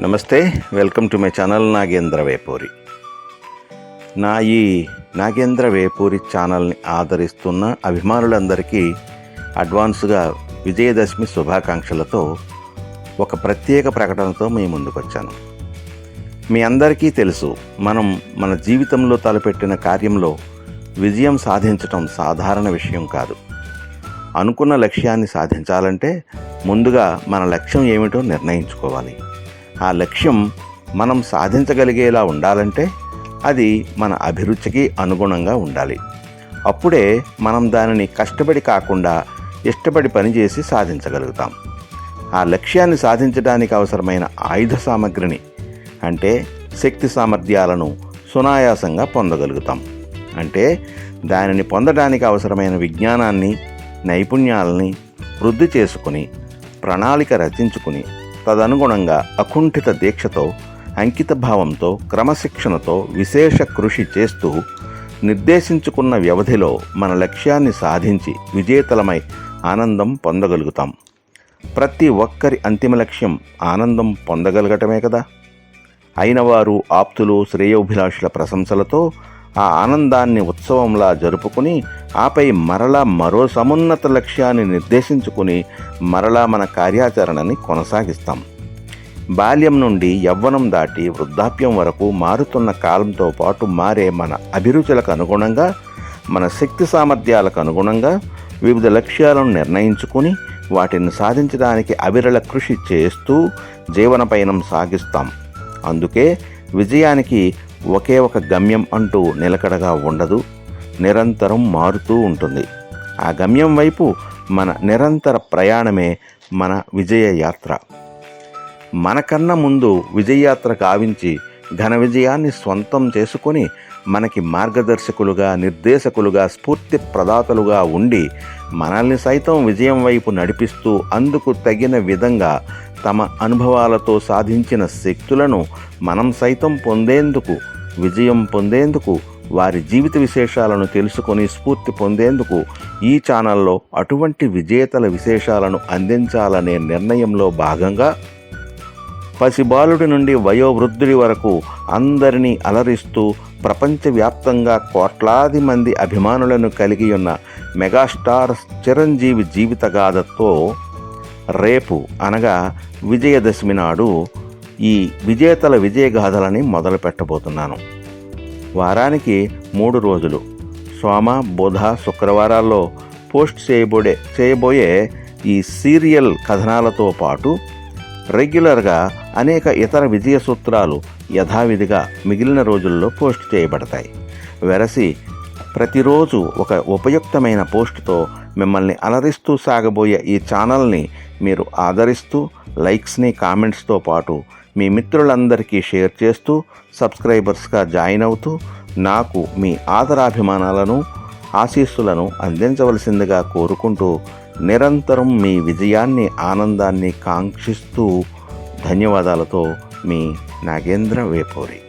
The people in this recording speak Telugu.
నమస్తే welcome to my channel Nagendra Vepuri. నా ఈ నాగేంద్ర వేపూరి ఛానల్ని ఆదరిస్తున్న అభిమానులందరికీ అడ్వాన్స్గా విజయదశమి శుభాకాంక్షలతో ఒక ప్రత్యేక ప్రకటనతో మీ ముందుకొచ్చాను. మీ అందరికీ తెలుసు మనం మన జీవితంలో తలపెట్టిన కార్యంలో విజయం సాధించటం సాధారణ విషయం కాదు. అనుకున్న లక్ష్యాన్ని సాధించాలంటే ముందుగా మన లక్ష్యం ఏమిటో నిర్ణయించుకోవాలి. ఆ లక్ష్యం మనం సాధించగలిగేలా ఉండాలంటే అది మన అభిరుచికి అనుగుణంగా ఉండాలి. అప్పుడే మనం దానిని కష్టపడి కాకుండా ఇష్టపడి పనిచేసి సాధించగలుగుతాం. ఆ లక్ష్యాన్ని సాధించడానికి అవసరమైన ఆయుధ సామగ్రిని అంటే శక్తి సామర్థ్యాలను సునాయాసంగా పొందగలుగుతాం. అంటే దానిని పొందడానికి అవసరమైన విజ్ఞానాన్ని నైపుణ్యాలని వృద్ధి చేసుకుని ప్రణాళిక రచించుకుని తదనుగుణంగా అకుంఠిత దీక్షతో అంకిత భావంతో క్రమశిక్షణతో విశేష కృషి చేస్తూ నిర్దేశించుకున్న వ్యవధిలో మన లక్ష్యాన్ని సాధించి విజేతలమై ఆనందం పొందగలుగుతాం. ప్రతి ఒక్కరి అంతిమ లక్ష్యం ఆనందం పొందగలగటమే కదా. అయినవారు ఆప్తులు శ్రేయోభిలాషుల ప్రశంసలతో ఆ ఆనందాన్ని ఉత్సవంలా జరుపుకుని ఆపై మరలా మరో సమున్నత లక్ష్యాన్ని నిర్దేశించుకుని మరలా మన కార్యాచరణని కొనసాగిస్తాం. బాల్యం నుండి యవ్వనం దాటి వృద్ధాప్యం వరకు మారుతున్న కాలంతో పాటు మారే మన అభిరుచులకు అనుగుణంగా మన శక్తి సామర్థ్యాలకు అనుగుణంగా వివిధ లక్ష్యాలను నిర్ణయించుకుని వాటిని సాధించడానికి అవిరళ కృషి చేస్తూ జీవన పయనం సాగిస్తాం. అందుకే విజయానికి ఒకే ఒక గమ్యం అంటూ నిలకడగా ఉండదు నిరంతరం మారుతూ ఉంటుంది. ఆ గమ్యం వైపు మన నిరంతర ప్రయాణమే మన విజయ యాత్ర. మనకన్నా ముందు విజయయాత్ర కావించి ఘన విజయాన్ని స్వంతం చేసుకొని మనకి మార్గదర్శకులుగా నిర్దేశకులుగా స్ఫూర్తి ప్రదాతలుగా ఉండి మనల్ని సైతం విజయం వైపు నడిపిస్తూ అందుకు తగిన విధంగా తమ అనుభవాలతో సాధించిన శక్తులను మనం సైతం పొందేందుకు విజయం పొందేందుకు వారి జీవిత విశేషాలను తెలుసుకొని స్ఫూర్తి పొందేందుకు ఈ ఛానల్లో అటువంటి విజేతల విశేషాలను అందించాలనే నిర్ణయంలో భాగంగా పసిబాలుడి నుండి వయోవృద్ధుడి వరకు అందరినీ అలరిస్తూ ప్రపంచవ్యాప్తంగా కోట్లాది మంది అభిమానులను కలిగి ఉన్న మెగాస్టార్ చిరంజీవి జీవితగాథతో రేపు అనగా విజయదశమి నాడు ఈ విజేతల విజయగాథలని మొదలు పెట్టబోతున్నాను. వారానికి మూడు రోజులు. సోమ బుధ శుక్రవారాల్లో పోస్ట్ చేయబోడే చేయబోయే ఈ సీరియల్ కథనాలతో పాటు రెగ్యులర్గా అనేక ఇతర విజయ సూత్రాలు యథావిధిగా మిగిలిన రోజుల్లో పోస్ట్ చేయబడతాయి. వెరసి ప్రతిరోజు ఒక ఉపయుక్తమైన పోస్టుతో మిమ్మల్ని అలరిస్తూ సాగబోయే ఈ ఛానల్ని మీరు ఆదరిస్తూ లైక్స్ని కామెంట్స్తో పాటు మీ మిత్రులందరికీ షేర్ చేస్తూ సబ్స్క్రైబర్స్గా జాయిన్ అవుతూ నాకు మీ ఆదరాభిమానాలను ఆశీస్సులను అందించవలసిందిగా కోరుకుంటూ నిరంతరం మీ విజయాన్ని ఆనందాన్ని కాంక్షిస్తూ ధన్యవాదాలతో మీ నాగేంద్ర వేపూరి.